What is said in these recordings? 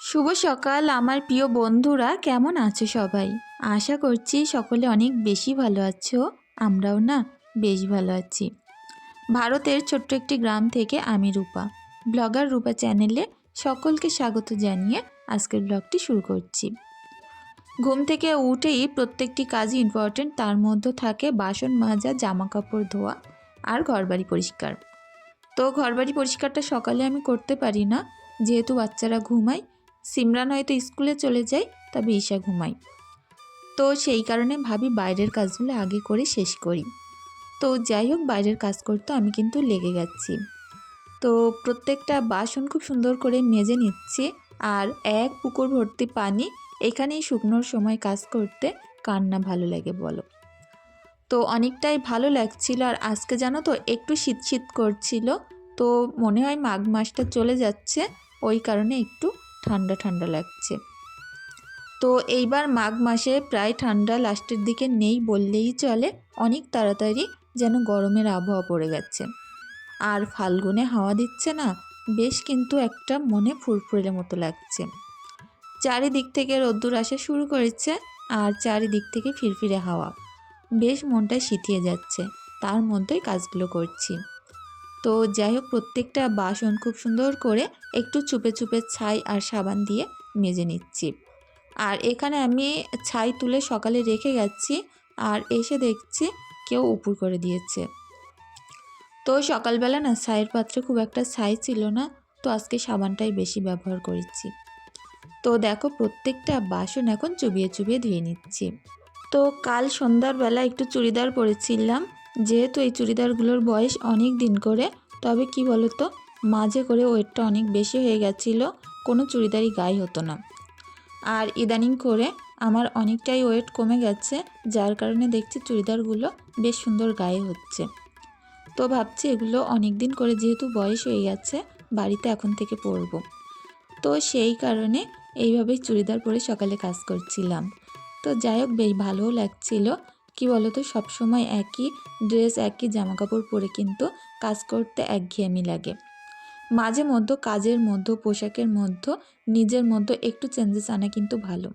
শুভ সকাল, আমার প্রিয় বন্ধুরা। কেমন আছো সবাই? আশা করছি সকলে অনেক বেশি ভালো আছো। আমরাও না বেশ ভালো আছি। ভারতের ছোট্ট একটি গ্রাম থেকে আমি রূপা। ব্লগার রূপা চ্যানেলে সকলকে স্বাগত জানিয়ে আজকের ব্লগটি শুরু করছি। ঘুম থেকে উঠেই প্রত্যেকটি কাজই ইম্পর্টেন্ট তার মধ্যে থাকে বাসন মাজা জামা কাপড় ধোয়া আর ঘরবাড়ি পরিষ্কার। তো ঘরবাড়ি পরিষ্কারটা সকালে আমি করতে পারি না, যেহেতু বাচ্চারা ঘুমায় সিমরান হয়তো স্কুলে চলে যায়, তবে ঈশা ঘুমায়। তো সেই কারণে ভাবি বাইরের কাজগুলো আগে করে শেষ করি। তো যাই হোক, বাইরের কাজ করতে আমি কিন্তু লেগে যাচ্ছি তো প্রত্যেকটা বাসন খুব সুন্দর করে মেজে নিচ্ছি, আর এক পুকুর ভর্তি পানি এখানেই শুকনোর সময় কাজ করতে কার না ভালো লাগে বলো। তো অনেকটাই ভালো লাগছিল, আর আজকে জানো তো একটু শীত শীত করছিল, তো মনে হয় মাঘ মাসটা চলে যাচ্ছে, ওই কারণে একটু ঠান্ডা ঠান্ডা লাগছে। তো এইবার মাঘ মাসে প্রায় ঠান্ডা লাস্টের দিকে নেই বললেই চলে, অনেক তাড়াতাড়ি যেন গরমের আবহাওয়া পড়ে গেছে। আর ফাল্গুনে হাওয়া দিচ্ছে না, বেশ কিন্তু একটা মনে ফুরফুরে মতো লাগছে। চারিদিক থেকে রোদ্দুর আসা শুরু করেছে আর চারিদিক থেকে ফিরফিরে হাওয়া। বেশ মনটা শিথিয়ে যাচ্ছে, তার মধ্যেই কাজগুলো করছি। তো যাই হোক, প্রত্যেকটা বাসন খুব সুন্দর করে একটু চুপে চুপে ছাই আর সাবান দিয়ে মেজে নিচ্ছি। আর এখানে আমি ছাই তুলে সকালে রেখে গেছি আর এসে দেখছি কেউ উপর করে দিয়েছে। তো সকালবেলা না ছাইয়ের পাত্রে খুব একটা ছাই ছিল না, তো আজকে সাবানটাই বেশি ব্যবহার করেছি। তো দেখো, প্রত্যেকটা বাসন এখন চুবিয়ে চুবিয়ে ধুয়ে নিচ্ছি। তো কাল সন্ধ্যার বেলা একটু চুড়িদার পরেছিলাম যেহেতু এই চুড়িদারগুলোর বয়স অনেক দিন করে, তবে কি বলতো, মাঝে করে ওয়েটটা অনেক বেশি হয়ে গেছিল, কোনো চুড়িদারই গায়ে হতো না। আর ইদানিং করে আমার অনেকটাই ওয়েট কমে গেছে, যার কারণে দেখছি চুড়িদারগুলো বেশ সুন্দর গায়ে হচ্ছে। তো ভাবছি এগুলো অনেক দিন করে যেহেতু বয়স হয়ে গেছে, বাড়িতে এখন থেকে পরব। তো সেই কারণে এইভাবেই চুড়িদার পরে সকালে কাজ করছিলাম। তো যাই হোক, বেশ ভালোও লাগছিল কি বলতো, সবসময় একই ড্রেস একই জামা কাপড় পরে কিন্তু কাজ করতে একঘেয়েমি লাগে। মাঝে মধ্যে কাজের মধ্যে, পোশাকের মধ্যে, নিজের মধ্যে একটু চেঞ্জেস আনা কিন্তু ভালো।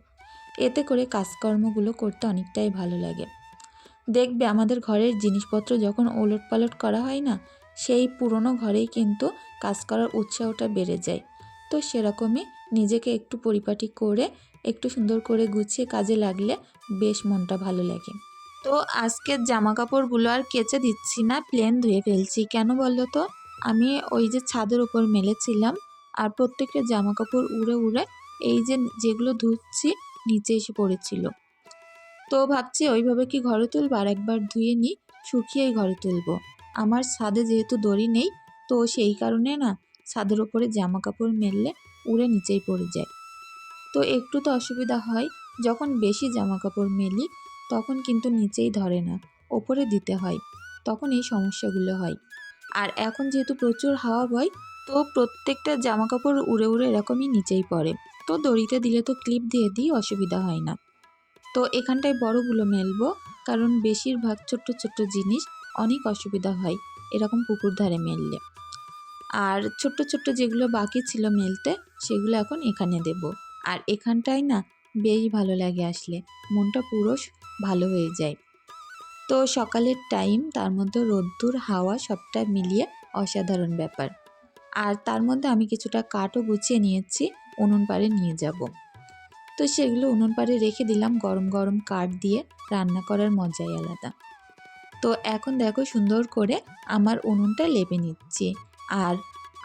এতে করে কাজকর্মগুলো করতে অনেকটাই ভালো লাগে। দেখবে আমাদের ঘরের জিনিসপত্র যখন ওলট পালট করা হয় না, সেই পুরনো ঘরেই কিন্তু কাজ করার উৎসাহটা বেড়ে যায়। তো সেরকমই নিজেকে একটু পরিপাটি করে, একটু সুন্দর করে গুছিয়ে কাজে লাগলে বেশ মনটা ভালো লাগে। তো আজকের জামা কাপড়গুলো আর কেচে দিচ্ছি না প্লেন ধুয়ে ফেলছি। কেন বলল তো? আমি ওই যে ছাদের উপর মেলেছিলাম আর প্রত্যেকটা জামা কাপড় উড়ে উড়ে এই যে যেগুলো ধুচ্ছি নিচে এসে পড়েছিল। তো ভাবছি ওইভাবে কি ঘরে তুলবো? আর একবার ধুয়ে নিই, শুকিয়েই ঘরে তুলবো। আমার ছাদে যেহেতু দড়ি নেই, তো সেই কারণে না ছাদের ওপরে জামা কাপড় মেললে উড়ে নিচেই পড়ে যায়। তো একটু তো অসুবিধা হয়, যখন বেশি জামা কাপড় মেলি তখন কিন্তু নিচেই ধরে না, ওপরে দিতে হয় তখন এই সমস্যাগুলো হয়। আর এখন যেহেতু প্রচুর হাওয়া বয়, তো প্রত্যেকটা জামা কাপড় উড়ে উড়ে এরকমই নিচেই পড়ে। তো দড়িতে দিলে তো ক্লিপ দিয়ে দিই, অসুবিধা হয় না। তো এখানটায় বড়গুলো মেলবো, কারণ বেশিরভাগ ছোট্ট ছোট্ট জিনিস অনেক অসুবিধা হয়, এরকম পুকুর ধারে মেললে। আর ছোট্ট ছোট্ট যেগুলো বাকি ছিল মেলতে, সেগুলো এখন এখানে দেব। আর এখানটায় না বেশ ভালো লাগে আসলে, মনটা পুরো ভালো হয়ে যায়। তো সকালের টাইম তার মধ্যে রোদ্দুর, হাওয়া সবটা মিলিয়ে অসাধারণ ব্যাপার। আর তার মধ্যে আমি কিছুটা কাঠও গুছিয়ে নিয়েছি, উনুন পাড়ে নিয়ে যাব। তো সেগুলো উনুন পাড়ে রেখে দিলাম গরম গরম কাঠ দিয়ে, রান্না করার মজাই আলাদা। তো এখন দেখো সুন্দর করে আমার উনুনটা লেপে নিচ্ছি। আর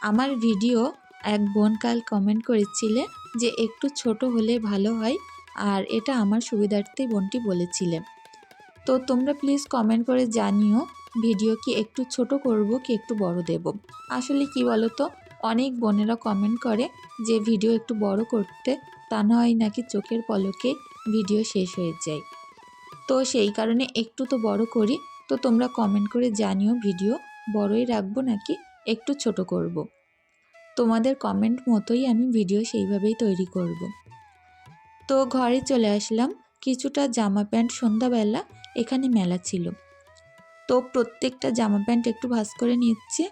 আমার ভিডিও এক বোন কাল কমেন্ট করেছিলে যে একটু ছোট হলে ভালো হয় আর এটা আমার সুবিধার্থে বোনটি বলেছিলেন তো তোমরা প্লিজ কমেন্ট করে জানিও ভিডিও কি একটু ছোট করব কি একটু বড় দেব আসলে কি বলো তো অনেক বোনেরা কমেন্ট করে যে ভিডিও একটু বড় করতে, তা নয় নাকি চোখের পলকে ভিডিও শেষ হয়ে যায় তো সেই কারণে একটু তো বড় করি, তো তোমরা কমেন্ট করে জানিও ভিডিও বড়ই রাখব নাকি একটু ছোট করব। তোমাদের কমেন্ট মতোই আমি ভিডিও সেইভাবেই তৈরি করব। তো ঘরে চলে আসলাম। কিছুটা জামা প্যান্ট সন্ধ্যাবেলা এখানে মেলা ছিল। তো প্রত্যেকটা জামা প্যান্ট একটু ভাস করে নিচ্ছে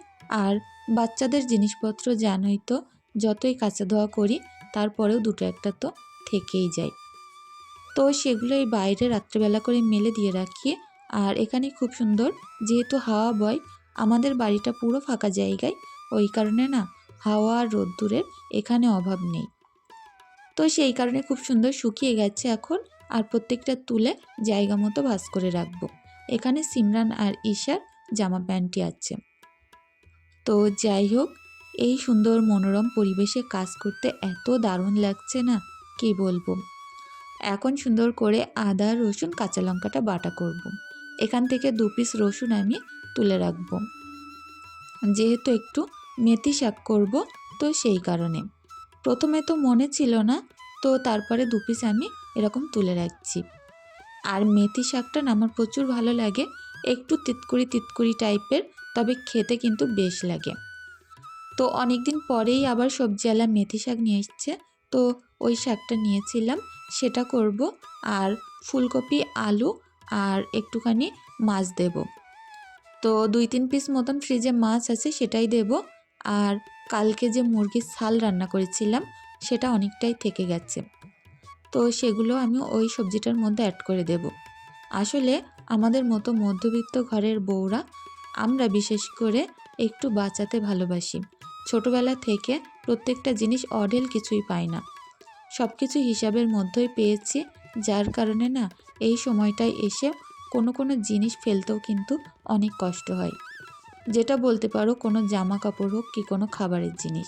আর বাচ্চাদের জিনিসপত্র জানোই তো, যতই কাঁচা ধোয়া করি তারপরেও দুটো একটা তো থেকেই যায়। তো সেগুলো এই বাইরে রাত্রেবেলা করে মেলে দিয়ে রাখি আর এখানে খুব সুন্দর যেহেতু হাওয়া বয়, আমাদের বাড়িটা পুরো ফাঁকা জায়গায়, ওই কারণে না হাওয়া আর রোদ্দুরের এখানে অভাব নেই। তো সেই কারণে খুব সুন্দর শুকিয়ে গেছে এখন। আর প্রত্যেকটা তুলে জায়গা মতো ভাঁজ করে রাখব। এখানে সিমরান আর ঈশার জামা প্যান্টটি আছে। তো যাই হোক, এই সুন্দর মনোরম পরিবেশে কাজ করতে এত দারুণ লাগছে না? কি বলব? এখন সুন্দর করে আদা, রসুন, কাঁচা লঙ্কাটা বাটা করব। এখান থেকে দু পিস রসুন আমি তুলে রাখব। যেহেতু একটু মেথি শাক করব, তো সেই কারণে। প্রথমে তো মনে ছিল না, তো তারপরে দু পিস আমি এরকম তুলে রাখছি। আর মেথি শাকটা আমার প্রচুর ভালো লাগে, একটু তিতকুড়ি তিতকুড়ি টাইপের, তবে খেতে কিন্তু বেশ লাগে। তো অনেক দিন পরেই আবার সবজিওয়ালা মেথি শাক নিয়ে এসছে, তো ওই শাকটা নিয়েছিলাম, সেটা করব, আর ফুলকপি, আলু, আর একটুখানি মাছ দেব। তো দুই তিন পিস মতন ফ্রিজে মাছ আছে সেটাই দেব, আর কালকে যে মুরগির ছাল রান্না করেছিলাম, সেটা অনেকটাই থেকে গেছে। তো সেগুলো আমি ওই সবজিটার মধ্যে অ্যাড করে দেব। আসলে আমাদের মতো মধ্যবিত্ত ঘরের বউরা আমরা বিশেষ করে একটু বাঁচাতে ভালোবাসি। ছোটবেলা থেকে প্রত্যেকটা জিনিস অঢেল কিছুই পাই না। সব কিছু হিসাবের মধ্যেই পেয়েছি, যার কারণে না এই সময়টায় এসে কোনো কোনো জিনিস ফেলতেও কিন্তু অনেক কষ্ট হয়। যেটা বলতে পারো কোনো জামা কাপড় হোক কি কোনো খাবারের জিনিস।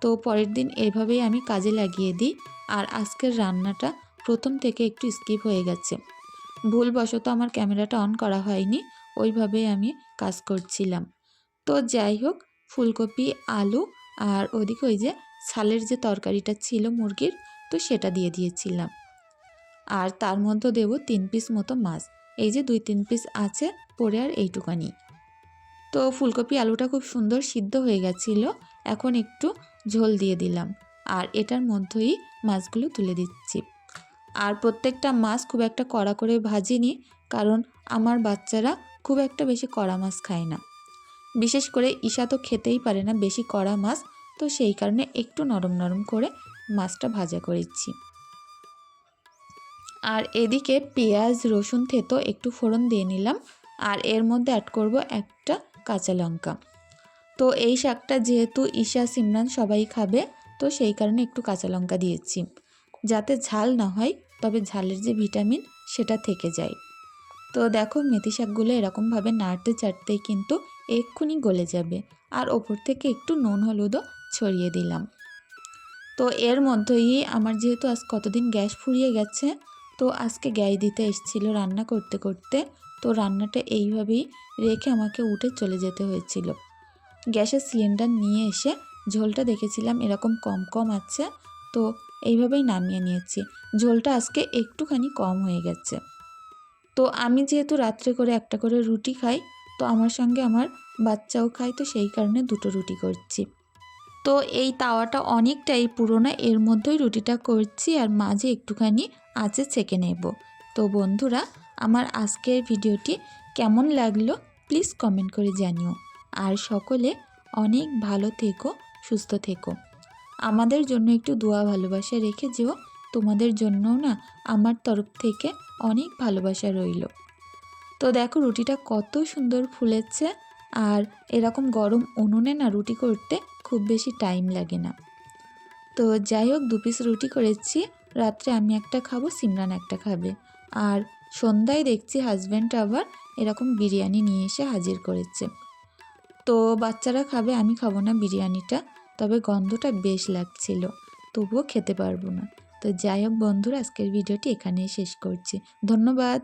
তো পরের দিন এভাবেই আমি কাজে লাগিয়ে দিই আর আজকের রান্নাটা প্রথম থেকে একটু স্কিপ হয়ে গেছে। ভুলবশত আমার ক্যামেরাটা অন করা হয়নি, ওইভাবেই আমি কাজ করছিলাম। তো যাই হোক, ফুলকপি, আলু আর ওদিকে ওই যে ছালের যে তরকারিটা ছিল মুরগির, তো সেটা দিয়ে দিয়েছিলাম। আর তার মধ্যে দেবো তিন পিস মতো মাছ। এই যে দুই তিন পিস আছে, পরে আর এইটুকানি। তো ফুলকপি আলুটা খুব সুন্দর সিদ্ধ হয়ে গেছিল। এখন একটু ঝোল দিয়ে দিলাম। আর এটার মধ্যেই মাছগুলো তুলে দিচ্ছি। আর প্রত্যেকটা মাছ খুব একটা কড়া করে ভাজিনি, কারণ আমার বাচ্চারা খুব একটা বেশি কড়া মাছ খায় না। বিশেষ করে ঈশা তো খেতেই পারে না বেশি কড়া মাছ, তো সেই কারণে একটু নরম নরম করে মাছটা ভাজা করেছি। আর এদিকে পেঁয়াজ, রসুন, থেতো একটু ফোড়ন দিয়ে নিলাম। আর এর মধ্যে অ্যাড করব একটা কাঁচা লঙ্কা। তো এই শাকটা যেহেতু ঈশা, সিমরান সবাই খাবে, তো সেই কারণে একটু কাঁচা লঙ্কা দিয়েছি। যাতে ঝাল না হয়, তবে ঝালের যে ভিটামিন, সেটা থেকে যায়। তো দেখো, মেথি শাকগুলো এরকমভাবে নাড়তে চাড়তেই কিন্তু এক্ষুনি গলে যাবে। আর ওপর থেকে একটু নুন, হলুদও ছড়িয়ে দিলাম। তো এর মধ্যেই আমার যেহেতু আজ কতদিন গ্যাস ফুরিয়ে গেছে, তো আজকে গ্যাস দিতে এসেছিল রান্না করতে করতে। তো রান্নাটা এইভাবেই রেখে আমাকে উঠে চলে যেতে হয়েছিল। গ্যাসের সিলিন্ডার নিয়ে এসে ঝোলটা দেখেছিলাম এরকম কম কম আছে, তো এইভাবেই নামিয়ে নিয়েছি। ঝোলটা আজকে একটুখানি কম হয়ে গেছে। তো আমি যেহেতু রাত্রে করে একটা করে রুটি খাই, তো আমার সঙ্গে আমার বাচ্চাও খায়, তো সেই কারণে দুটো রুটি করছি। তো এই তাওয়াটা অনেকটাই পুরোনো, এর মধ্যেই রুটিটা করছি আর মাঝে একটুখানি আঁচে ছেঁকে নেব। তো বন্ধুরা আমার আজকের ভিডিওটি কেমন লাগল প্লিজ কমেন্ট করে জানিও। আর সকলে অনেক ভালো থেকো, সুস্থ থেকো। আমাদের জন্য একটু দোয়া ভালোবাসা রেখে যেও। তোমাদের জন্যও না আমার তরফ থেকে অনেক ভালোবাসা রইল। তো দেখো রুটিটা কত সুন্দর ফুলেছে আর এরকম গরম উনুনে না রুটি করতে খুব বেশি টাইম লাগে না। তো যাই হোক দু পিস রুটি করেছি। রাত্রে আমি একটা খাব, সিমরান একটা খাবে। আর সন্ধ্যায় দেখছি হাজব্যান্ড আবার এরকম বিরিয়ানি নিয়ে এসে হাজির করেছে। তো বাচ্চারা খাবে, আমি খাব না বিরিয়ানিটা, তবে গন্ধটা বেশ লাগছিল, তবুও খেতে পারব না। তো যাই হোক বন্ধুরা, আজকের ভিডিওটি এখানেই শেষ করছি। ধন্যবাদ!